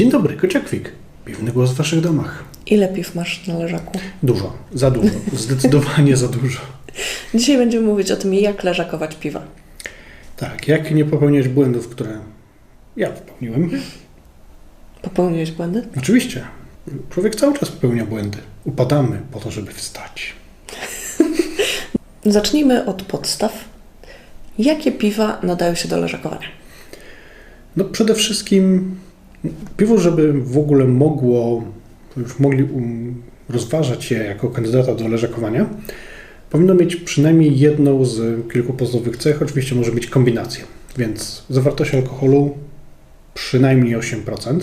Dzień dobry, Kociakwik. Piwny głos w Waszych domach. Ile piw masz na leżaku? Dużo, za dużo, zdecydowanie za dużo. Dzisiaj będziemy mówić o tym, jak leżakować piwa. Tak, jak nie popełniać błędów, które ja popełniłem. Popełniłeś błędy? Oczywiście, człowiek cały czas popełnia błędy. Upadamy po to, żeby wstać. Zacznijmy od podstaw. Jakie piwa nadają się do leżakowania? No przede wszystkim piwo, żeby w ogóle mogło, już mogli um, rozważać je jako kandydata do leżakowania, powinno mieć przynajmniej jedną z kilku podstawowych cech. Oczywiście może być kombinacja, więc zawartość alkoholu przynajmniej 8%.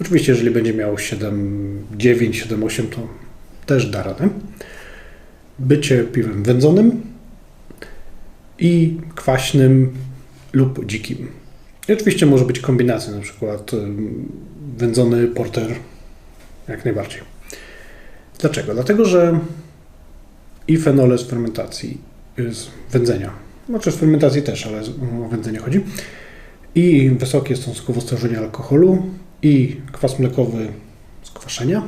Oczywiście, jeżeli będzie miało 7, 9, 7, 8, to też da radę. Bycie piwem wędzonym i kwaśnym lub dzikim. I oczywiście może być kombinacja, na przykład wędzony porter, jak najbardziej. Dlaczego? Dlatego, że i fenole z fermentacji, z wędzenia, znaczy z fermentacji też, ale o wędzenie chodzi, i wysokie stosunkowo stężenie alkoholu, i kwas mlekowy z kwaszenia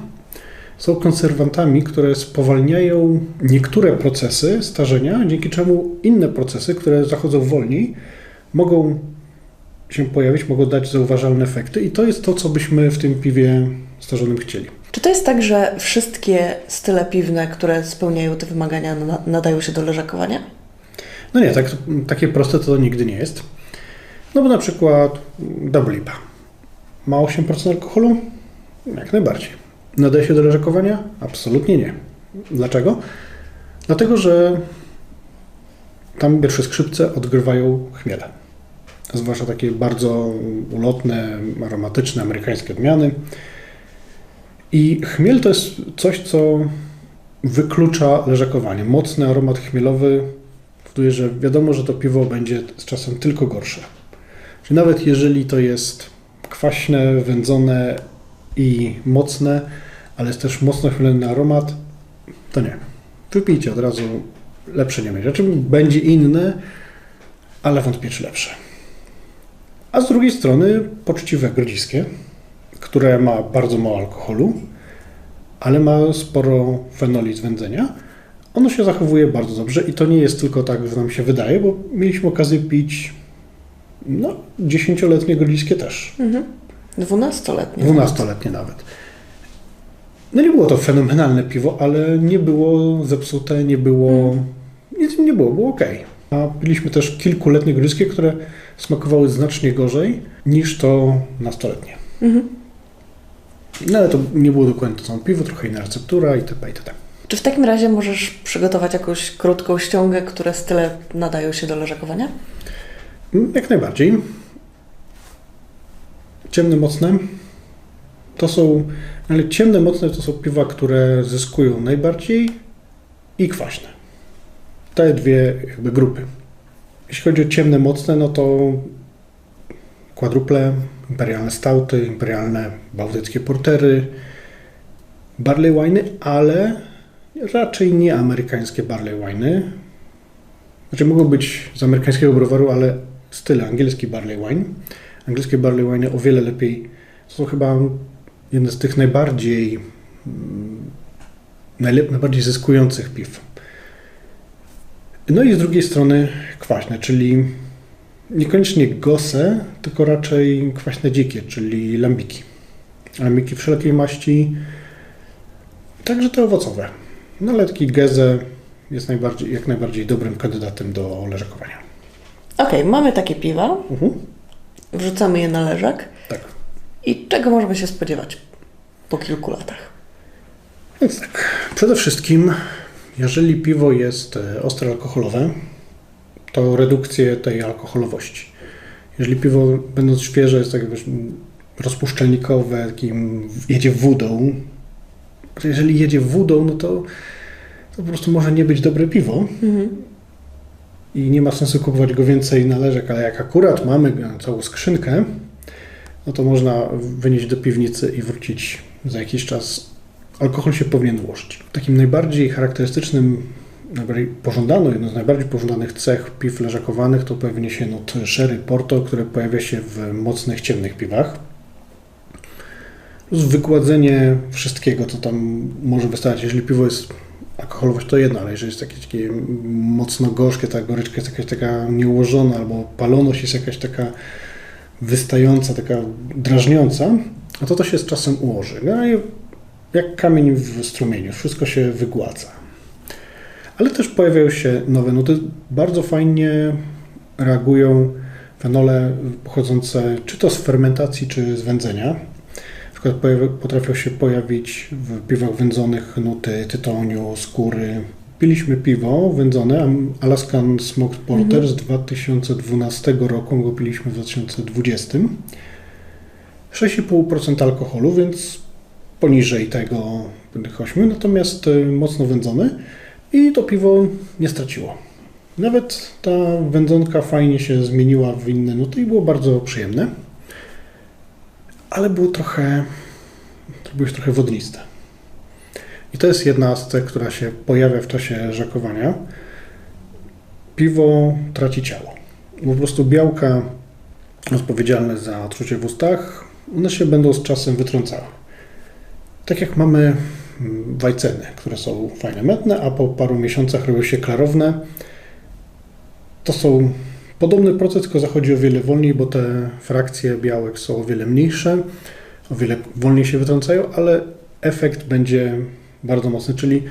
są konserwantami, które spowalniają niektóre procesy starzenia, dzięki czemu inne procesy, które zachodzą wolniej, mogą się pojawić, mogą dać zauważalne efekty i to jest to, co byśmy w tym piwie starzonym chcieli. Czy to jest tak, że wszystkie style piwne, które spełniają te wymagania, na- nadają się do leżakowania? No nie, tak, takie proste to nigdy nie jest. No bo na przykład Double IPA ma 8% alkoholu? Jak najbardziej. Nadaje się do leżakowania? Absolutnie nie. Dlaczego? Dlatego, że tam pierwsze skrzypce odgrywają chmiele. Zwłaszcza takie bardzo ulotne, aromatyczne, amerykańskie odmiany. I chmiel to jest coś, co wyklucza leżakowanie. Mocny aromat chmielowy powoduje, że wiadomo, że to piwo będzie z czasem tylko gorsze. Czyli nawet jeżeli to jest kwaśne, wędzone i mocne, ale jest też mocno chmielny aromat, to nie. Wypijcie od razu, lepsze nie będzie. Znaczy będzie inne, ale wątpię czy lepsze. A z drugiej strony poczciwe grodziskie, które ma bardzo mało alkoholu, ale ma sporo fenoli z wędzenia. Ono się zachowuje bardzo dobrze i to nie jest tylko tak, że nam się wydaje, bo mieliśmy okazję pić no, dziesięcioletnie grodziskie też. Mhm. Dwunastoletnie. Dwunastoletnie nawet. No nie było to fenomenalne piwo, ale nie było zepsute, nie było... Nic nie było, było ok. A piliśmy też kilkuletnie grodziskie, które smakowały znacznie gorzej niż to nastoletnie. Mhm. No ale to nie było dokładnie to samo piwo, trochę inna receptura itp. itd. Czy w takim razie możesz przygotować jakąś krótką ściągę, które style nadają się do leżakowania? Mm, Jak najbardziej. Ciemne, mocne to są, ale ciemne, mocne to są piwa, które zyskują najbardziej i kwaśne. Te dwie jakby grupy. Jeśli chodzi o ciemne, mocne, no to kwadruple, imperialne stauty, imperialne bałtyckie portery, barley winy, ale raczej nie amerykańskie barley winy. Znaczy mogą być z amerykańskiego browaru, ale styl angielski barley wine. Angielskie barley wine o wiele lepiej, to są chyba jedne z tych najbardziej mm, najbardziej zyskujących piw. No i z drugiej strony kwaśne, czyli niekoniecznie gose, tylko raczej kwaśne dzikie, czyli lambiki. Lambiki wszelkiej maści, także te owocowe. No ale taki geze jest najbardziej, jak najbardziej dobrym kandydatem do leżakowania. Okej, mamy takie piwa, Mhm. wrzucamy je na leżak. Tak. I czego możemy się spodziewać po kilku latach? Więc tak, przede wszystkim, jeżeli piwo jest e, ostre alkoholowe, to redukcję tej alkoholowości. Jeżeli piwo, będąc świeże, jest tak wiesz, rozpuszczalnikowe, takim jedzie wódą, to jeżeli jedzie wódą, no to, to po prostu może nie być dobre piwo Mhm. i nie ma sensu kupować go więcej na leżek, ale jak akurat mamy całą skrzynkę, no to można wynieść do piwnicy i wrócić za jakiś czas. Alkohol się powinien włożyć. Takim najbardziej charakterystycznym, najbardziej pożądaną, jedną z najbardziej pożądanych cech piw leżakowanych to pewnie się nut sherry porto, które pojawia się w mocnych, ciemnych piwach. plus wygładzenie wszystkiego, co tam może wystarczyć. Jeżeli piwo jest alkoholowość to jedno, ale jeżeli jest jakieś takie mocno gorzkie, ta goryczka jest jakaś taka nieułożona, albo paloność jest jakaś taka wystająca, taka drażniąca, no to to się z czasem ułoży. No i jak kamień w strumieniu, wszystko się wygładza. Ale też pojawiają się nowe nuty. Bardzo fajnie reagują fenole pochodzące czy to z fermentacji, czy z wędzenia. Na przykład potrafią się pojawić w piwach wędzonych nuty tytoniu, skóry. Piliśmy piwo wędzone, Alaskan Smoked Porter mhm. z 2012 roku, go piliśmy w 2020. 6,5% alkoholu, więc poniżej tego tych 8, natomiast y, mocno wędzone i to piwo nie straciło. Nawet ta wędzonka fajnie się zmieniła w inne nuty i było bardzo przyjemne, ale było trochę, było już trochę wodniste. I to jest jedna z tych, która się pojawia w czasie żakowania. Piwo traci ciało. Po prostu białka odpowiedzialne za odczucie w ustach, one się będą z czasem wytrącały. Tak jak mamy mm, wajceny, które są fajne metne, a po paru miesiącach robią się klarowne. To są podobny proces, tylko zachodzi o wiele wolniej, bo te frakcje białek są o wiele mniejsze, o wiele wolniej się wytrącają, ale efekt będzie bardzo mocny. Czyli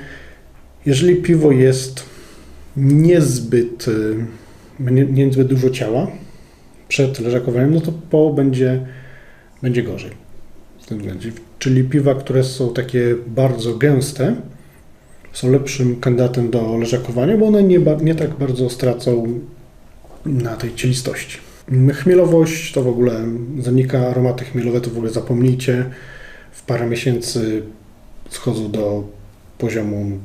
jeżeli piwo jest niezbyt, y, nie, niezbyt dużo ciała przed leżakowaniem, no to po będzie, będzie gorzej w tym względzie. Czyli piwa, które są takie bardzo gęste, są lepszym kandydatem do leżakowania, bo one nie, nie tak bardzo stracą na tej cielistości. Chmielowość to w ogóle zanika, aromaty chmielowe to w ogóle zapomnijcie. W parę miesięcy schodzą do poziomu,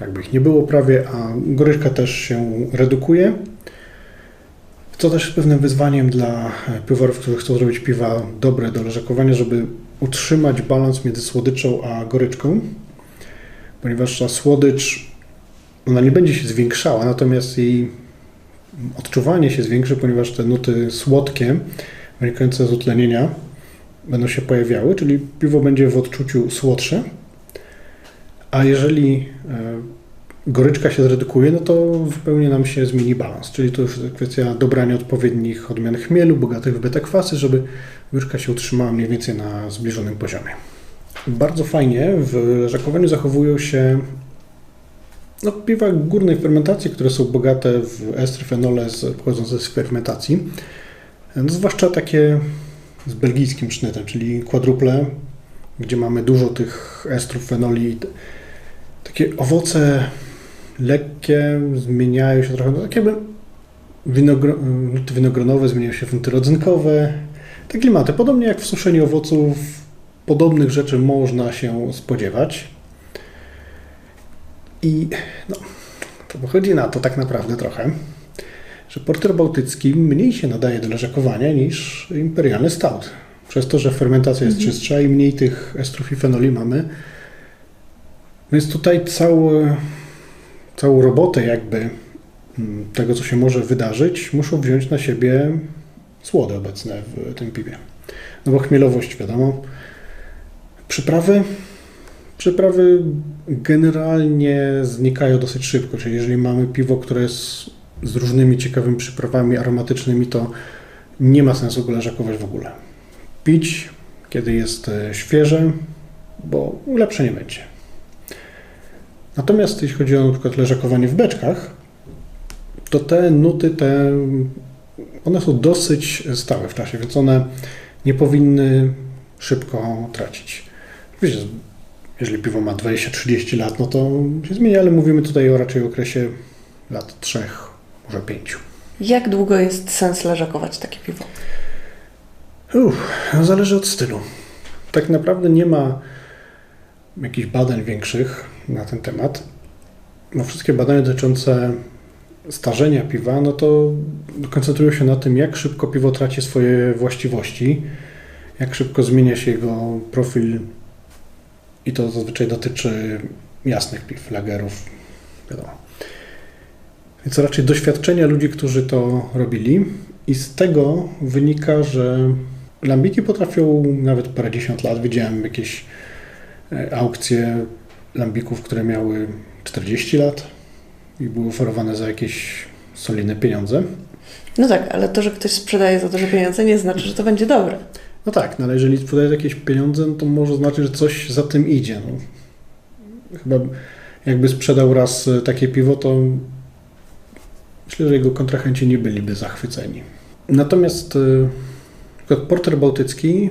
jakby ich nie było prawie, a goryczka też się redukuje. Co też jest pewnym wyzwaniem dla piwowarów, którzy chcą zrobić piwa dobre do leżakowania, żeby utrzymać balans między słodyczą a goryczką, ponieważ ta słodycz ona nie będzie się zwiększała, natomiast jej odczuwanie się zwiększy, ponieważ te nuty słodkie wynikające z utlenienia będą się pojawiały, czyli piwo będzie w odczuciu słodsze, a jeżeli e, goryczka się zredukuje, no to zupełnie nam się zmieni balans, czyli to już kwestia dobrania odpowiednich odmian chmielu, bogatych w beta-kwasy, żeby łyżka się utrzymała mniej więcej na zbliżonym poziomie. Bardzo fajnie w leżakowaniu zachowują się no, piwa górnej fermentacji, które są bogate w estry, fenole pochodzące z fermentacji, no, zwłaszcza takie z belgijskim sznytem, czyli quadruple, gdzie mamy dużo tych estrów, fenoli. Takie owoce lekkie, zmieniają się trochę, no, tak jakby winogro, nuty winogronowe zmieniają się w nuty rodzynkowe. Te klimaty, podobnie jak w suszeniu owoców, podobnych rzeczy można się spodziewać. I no, to wychodzi na to tak naprawdę trochę, że porter bałtycki mniej się nadaje do leżakowania niż imperialny stout. Przez to, że fermentacja jest mhm. czystsza i mniej tych estrów i fenoli mamy. Więc tutaj cały, całą robotę jakby mm, tego, co się może wydarzyć, muszą wziąć na siebie słody obecne w tym piwie. No bo chmielowość, wiadomo. Przyprawy Przyprawy generalnie znikają dosyć szybko, czyli jeżeli mamy piwo, które jest z różnymi ciekawymi przyprawami aromatycznymi, to nie ma sensu go leżakować w ogóle. Pić, kiedy jest e, świeże, bo lepsze nie będzie. Natomiast jeśli chodzi o na przykład leżakowanie w beczkach, to te nuty, te, one są dosyć stałe w czasie, więc one nie powinny szybko tracić. Wiecie, jeżeli piwo ma 20-30 lat, no to się zmienia, ale mówimy tutaj o raczej okresie lat 3, może 5. Jak długo jest sens leżakować takie piwo? Uff, no zależy od stylu. Tak naprawdę nie ma jakichś badań większych na ten temat. No, wszystkie badania dotyczące starzenia piwa, no to koncentrują się na tym, jak szybko piwo traci swoje właściwości, jak szybko zmienia się jego profil i to zazwyczaj dotyczy jasnych piw, lagerów, wiadomo. Więc raczej doświadczenia ludzi, którzy to robili i z tego wynika, że Lambiki potrafią nawet parędziesiąt lat. Widziałem jakieś e, aukcje lambików, które miały 40 lat i były oferowane za jakieś solidne pieniądze. No tak, ale to, że ktoś sprzedaje za duże pieniądze, nie znaczy, że to będzie dobre. No tak, no ale jeżeli sprzedaje jakieś pieniądze, no to może znaczyć, że coś za tym idzie. No. Chyba jakby sprzedał raz e, takie piwo, to myślę, że jego kontrahenci nie byliby zachwyceni. Natomiast e, porter bałtycki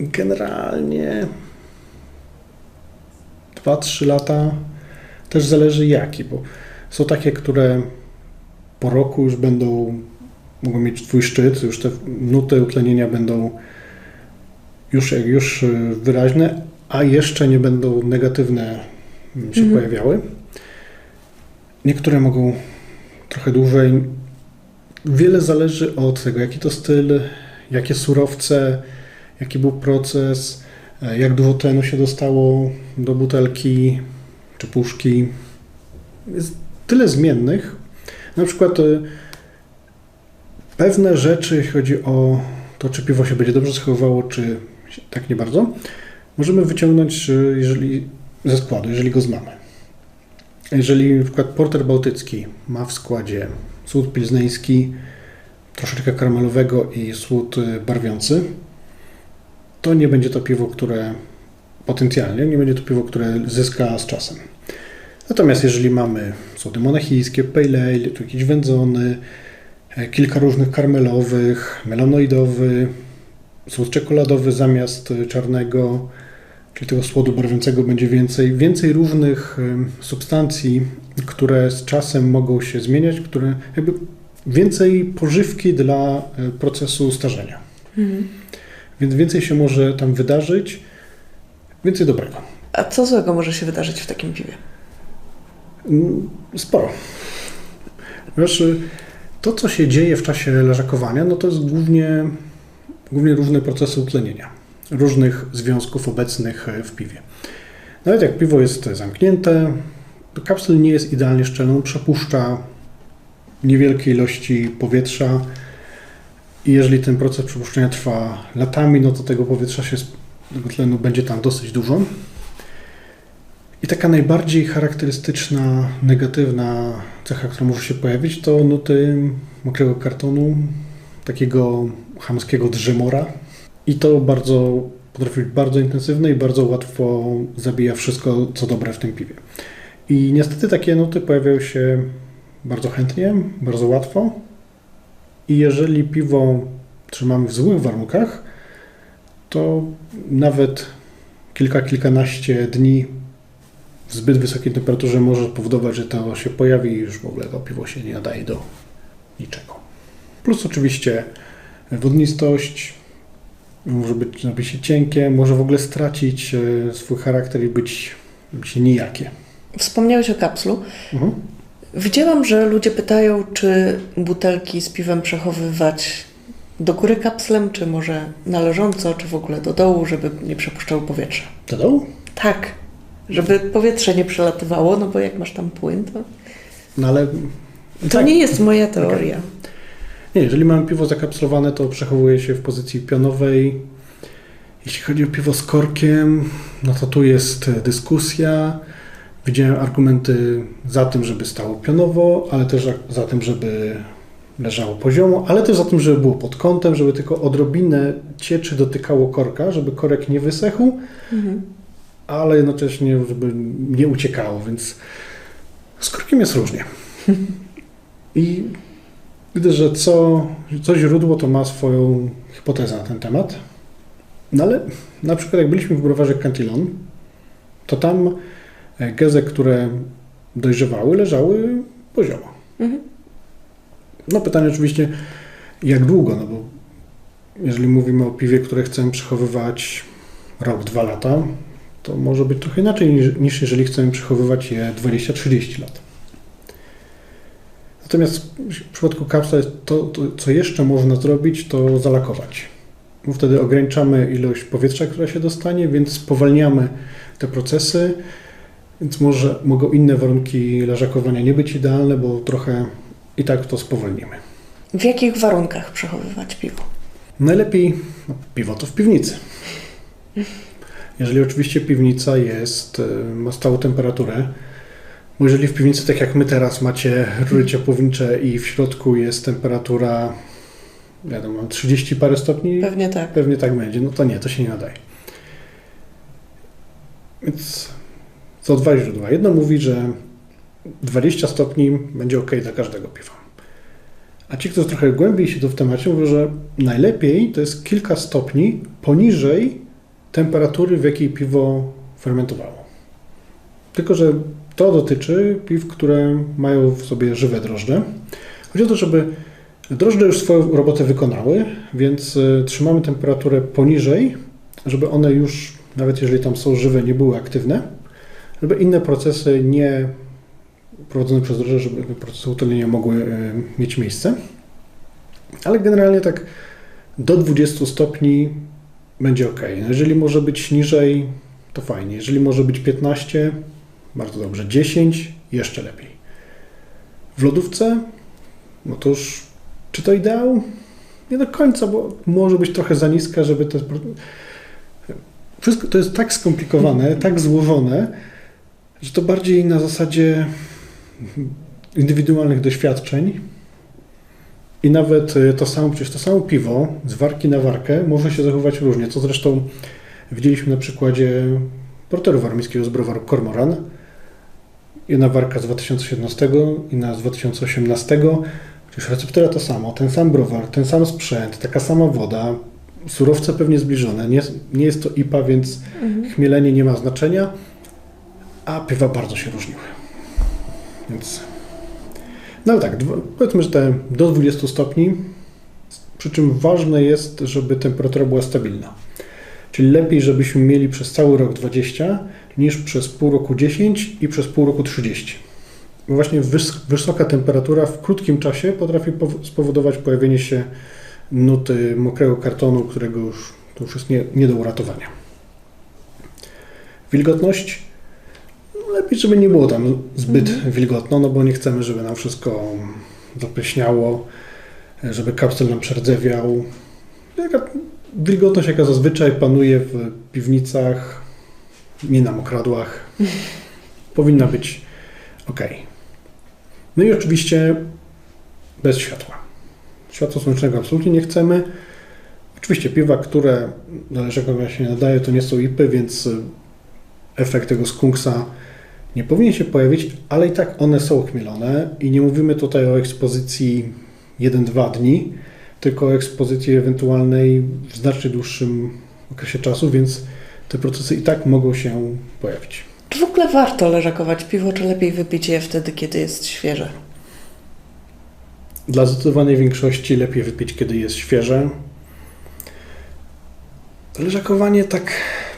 generalnie 2-3 lata też zależy jaki, bo są takie, które po roku już będą mogą mieć twój szczyt, już te nuty utlenienia będą już, już e, wyraźne, a jeszcze nie będą negatywne się Mhm. pojawiały. Niektóre mogą trochę dłużej. Wiele zależy od tego, jaki to styl, jakie surowce, jaki był proces, jak dużo tlenu się dostało do butelki czy puszki. Jest tyle zmiennych. Na przykład e, pewne rzeczy, jeśli chodzi o to, czy piwo się będzie dobrze schowywało, czy tak nie bardzo, możemy wyciągnąć e, jeżeli, ze składu, jeżeli go znamy. Jeżeli na przykład porter bałtycki ma w składzie słód pilzneński, troszeczkę karamelowego i słód barwiący, to nie będzie to piwo, które potencjalnie, nie będzie to piwo, które zyska z czasem. Natomiast jeżeli mamy słody monachijskie, pale ale, tu jakiś wędzony, e, kilka różnych karmelowych, melanoidowy, słód czekoladowy zamiast y, czarnego, czyli tego słodu barwiącego będzie więcej, więcej różnych em, substancji, które z czasem mogą się zmieniać, które jakby więcej pożywki dla e, procesu starzenia. Mhm. Więc więcej się może tam wydarzyć, więcej dobrego. A co złego może się wydarzyć w takim piwie? Mm, Sporo. Wiesz, y, to co się dzieje w czasie leżakowania, no to jest głównie, głównie różne procesy utlenienia różnych związków obecnych e, w piwie. Nawet jak piwo jest zamknięte, to kapsel nie jest idealnie szczelny, przepuszcza niewielkie ilości powietrza i jeżeli ten proces przepuszczenia trwa latami, no to tego powietrza się, tego tlenu będzie tam dosyć dużo. I taka najbardziej charakterystyczna, negatywna cecha, która może się pojawić, to nuty mokrego kartonu, takiego chamskiego drzemora. I to bardzo potrafi być bardzo intensywne i bardzo łatwo zabija wszystko, co dobre w tym piwie. I niestety takie nuty pojawiają się bardzo chętnie, bardzo łatwo. I jeżeli piwo trzymamy w złych warunkach, to nawet kilka, kilkanaście dni w zbyt wysokiej temperaturze może powodować, że to się pojawi i już w ogóle to piwo się nie nadaje do niczego. Plus oczywiście wodnistość, może być, robi się cienkie, może w ogóle stracić e, swój charakter i być, być nijakie. Wspomniałeś o kapslu. Mhm. Widziałam, że ludzie pytają, czy butelki z piwem przechowywać do góry kapslem, czy może należąco, czy w ogóle do dołu, żeby nie przepuszczało powietrza. Do dołu? Tak, żeby powietrze nie przelatywało, no bo jak masz tam płyn, to... No ale... To tak. nie jest moja teoria. Nie, jeżeli mamy piwo zakapslowane, to przechowuje się w pozycji pionowej. Jeśli chodzi o piwo z korkiem, no to tu jest dyskusja. Widziałem argumenty za tym, żeby stało pionowo, ale też za- tym, żeby leżało poziomo, ale też za tym, żeby było pod kątem, żeby tylko odrobinę cieczy dotykało korka, żeby korek nie wysechł, Mhm. ale jednocześnie, żeby nie uciekało, więc z korkiem jest różnie. I widzę, że co, co źródło to ma swoją hipotezę na ten temat. No ale na przykład jak byliśmy w browarze Cantillon, to tam e, gezy, które dojrzewały, leżały poziomo. Mhm. No pytanie oczywiście, jak długo, no bo jeżeli mówimy o piwie, które chcemy przechowywać rok, dwa lata, to może być trochę inaczej niż, niż jeżeli chcemy przechowywać je 20-30 lat. Natomiast w przypadku kapsla to, to, co jeszcze można zrobić, to zalakować. Wtedy ograniczamy ilość powietrza, która się dostanie, więc spowalniamy te procesy, więc może mogą inne warunki leżakowania nie być idealne, bo trochę i tak to spowolnimy. W jakich warunkach przechowywać piwo? Najlepiej no, piwo to w piwnicy. Jeżeli oczywiście piwnica jest, y, ma stałą temperaturę, bo jeżeli w piwnicy, tak jak my teraz, macie rury ciepłownicze i w środku jest temperatura, wiadomo, 30 parę stopni, Pewnie tak. pewnie tak będzie, no to nie, to się nie nadaje. Więc są dwa źródła. Jedno mówi, że 20 stopni będzie ok dla każdego piwa. A ci, którzy trochę głębiej się tu w temacie, mówią, że najlepiej to jest kilka stopni poniżej temperatury, w jakiej piwo fermentowało. Tylko, że to dotyczy piw, które mają w sobie żywe drożdże. Chodzi o to, żeby drożdże już swoją robotę wykonały, więc y, trzymamy temperaturę poniżej, żeby one już, nawet jeżeli tam są żywe, nie były aktywne, żeby inne procesy nie prowadzone przez drożdże, żeby procesy utlenienia mogły y, mieć miejsce. Ale generalnie tak do 20 stopni będzie ok. No jeżeli może być niżej, to fajnie. Jeżeli może być 15, bardzo dobrze. 10, jeszcze lepiej. W lodówce, no to już, czy to ideał? Nie do końca, bo może być trochę za niska, żeby to. Wszystko to jest tak skomplikowane, tak złożone, że to bardziej na zasadzie indywidualnych doświadczeń. I nawet y, to samo, przecież to samo piwo z warki na warkę może się zachować różnie, co zresztą widzieliśmy na przykładzie porteru warmińskiego z browaru Kormoran. Jedna warka z 2017, inna z 2018. Przecież receptura to samo, ten sam browar, ten sam sprzęt, taka sama woda, surowce pewnie zbliżone. Nie, nie jest to IPA, więc Mhm. chmielenie nie ma znaczenia, a piwa bardzo się różniły. Więc. No tak, powiedzmy, że te do 20 stopni, przy czym ważne jest, żeby temperatura była stabilna. Czyli lepiej, żebyśmy mieli przez cały rok 20, niż przez pół roku 10 i przez pół roku 30. Bo właśnie wys- wysoka temperatura w krótkim czasie potrafi pow- spowodować pojawienie się nuty mokrego kartonu, którego już, to już jest nie, nie do uratowania. Wilgotność. Lepiej, żeby nie było tam zbyt Mhm. wilgotno, no bo nie chcemy, żeby nam wszystko zapleśniało, żeby kapsel nam przerdzewiał. Taka wilgotność, jaka zazwyczaj panuje w piwnicach, nie na mokradłach, powinna być ok. No i oczywiście bez światła. Światła słonecznego absolutnie nie chcemy. Oczywiście piwa, które do leżakowania się nadaje, to nie są ipy, więc efekt tego skunksa nie powinien się pojawić, ale i tak one są chmielone i nie mówimy tutaj o ekspozycji 1-2 dni, tylko o ekspozycji ewentualnej w znacznie dłuższym okresie czasu, więc te procesy i tak mogą się pojawić. Czy w ogóle warto leżakować piwo, czy lepiej wypić je wtedy, kiedy jest świeże? Dla zdecydowanej większości lepiej wypić, kiedy jest świeże. Leżakowanie tak...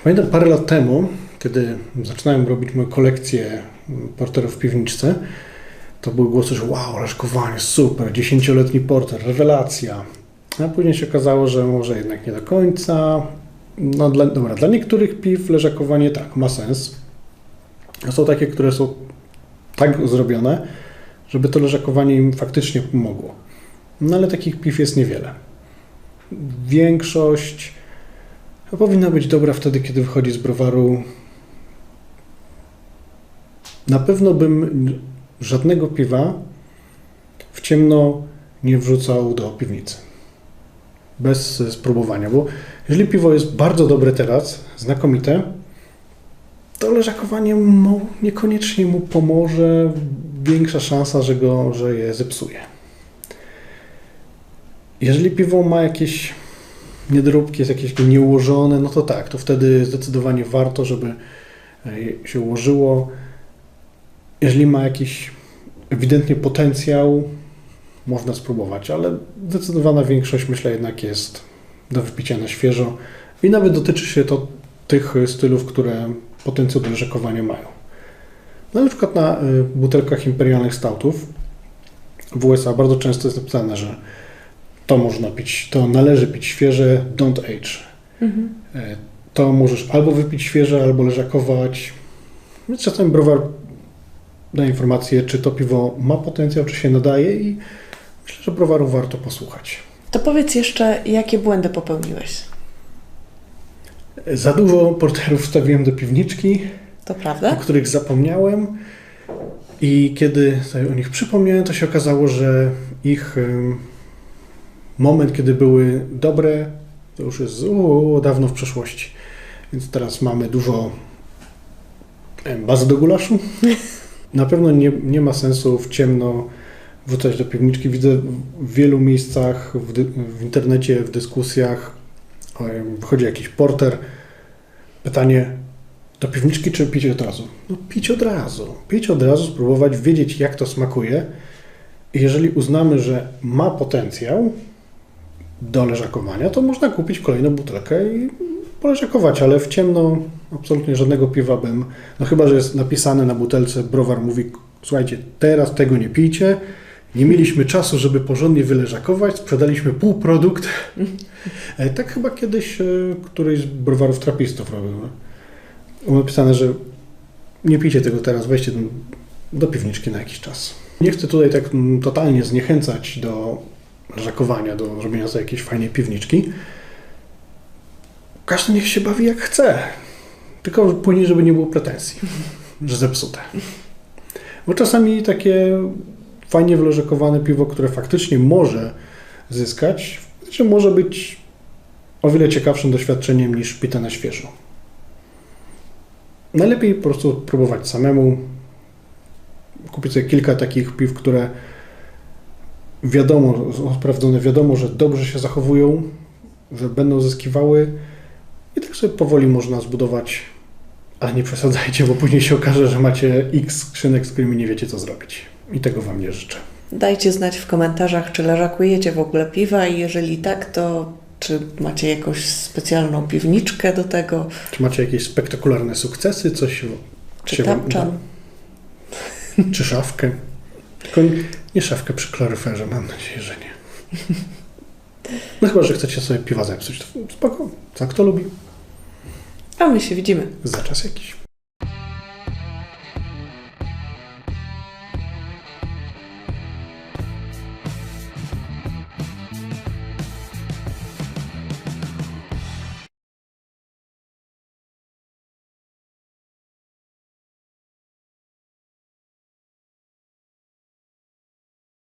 Pamiętam parę lat temu, kiedy zaczynałem robić moją kolekcję porterów w piwniczce, to były głosy, że wow, leżakowanie, super, dziesięcioletni porter, rewelacja. A później się okazało, że może jednak nie do końca. No dla, dobra, dla niektórych piw leżakowanie tak, ma sens. Są takie, które są tak zrobione, żeby to leżakowanie im faktycznie pomogło. No ale takich piw jest niewiele. Większość no, powinna być dobra wtedy, kiedy wychodzi z browaru. Na pewno bym żadnego piwa w ciemno nie wrzucał do piwnicy. Bez e, spróbowania, bo jeżeli piwo jest bardzo dobre teraz, znakomite, to leżakowanie mu niekoniecznie mu pomoże. Większa szansa, że, go, że je zepsuje. Jeżeli piwo ma jakieś niedróbki, jest jakieś nieułożone, no to tak, to wtedy zdecydowanie warto, żeby e, się ułożyło. Jeżeli ma jakiś ewidentnie potencjał, można spróbować, ale zdecydowana większość myślę jednak jest do wypicia na świeżo i nawet dotyczy się to tych stylów, które potencjał do leżakowania mają. No, na przykład na y, butelkach imperialnych stoutów w USA bardzo często jest napisane, że to można pić, to należy pić świeże, don't age. Mhm. E, To możesz albo wypić świeże, albo leżakować. Więc czasem browar daje informację, czy to piwo ma potencjał, czy się nadaje i myślę, że browaru warto posłuchać. To powiedz jeszcze, jakie błędy popełniłeś? Za dużo porterów wstawiłem do piwniczki, To o prawda? których zapomniałem. I kiedy sobie o nich przypomniałem, to się okazało, że ich moment, kiedy były dobre, to już jest o, dawno w przeszłości. Więc teraz mamy dużo bazy do gulaszu. Na pewno nie, nie ma sensu w ciemno wrzucać do piwniczki. Widzę w wielu miejscach, w, w internecie, w dyskusjach, wychodzi jakiś porter. Pytanie, do piwniczki czy pić od razu? No pić od razu. Pić od razu, spróbować, wiedzieć jak to smakuje. I jeżeli uznamy, że ma potencjał do leżakowania, to można kupić kolejną butelkę i poleżakować, ale w ciemno absolutnie żadnego piwa bym, no chyba, że jest napisane na butelce, browar mówi, słuchajcie, teraz tego nie pijcie, nie mieliśmy czasu, żeby porządnie wyleżakować, sprzedaliśmy półprodukt. E, Tak chyba kiedyś e, któryś z browarów trapistów robił. no. Było napisane, że nie pijcie tego teraz, weźcie do, piwniczki na jakiś czas. Nie chcę tutaj tak mm, totalnie zniechęcać do leżakowania, do robienia sobie jakiejś fajnej piwniczki. Każdy niech się bawi jak chce. Tylko później, żeby nie było pretensji, że zepsute. Bo czasami takie fajnie wyleżakowane piwo, które faktycznie może zyskać, że może być o wiele ciekawszym doświadczeniem niż pite na świeżo. Najlepiej po prostu próbować samemu, kupić sobie kilka takich piw, które wiadomo, są sprawdzone, wiadomo, że dobrze się zachowują, że będą zyskiwały i tak sobie powoli można zbudować, ale nie przesadzajcie, bo później się okaże, że macie x skrzynek, z którymi nie wiecie co zrobić. I tego Wam nie życzę. Dajcie znać w komentarzach, czy leżakujecie w ogóle piwa i jeżeli tak, to czy macie jakąś specjalną piwniczkę do tego, Czy macie jakieś spektakularne sukcesy, coś czy się tapczan. czy szafkę? Tylko nie- szafkę przy klaryferze, mam nadzieję, że nie. No chyba, że chcecie sobie piwa zepsuć, to spoko, tak to lubi. A my się widzimy. Za czas jakiś.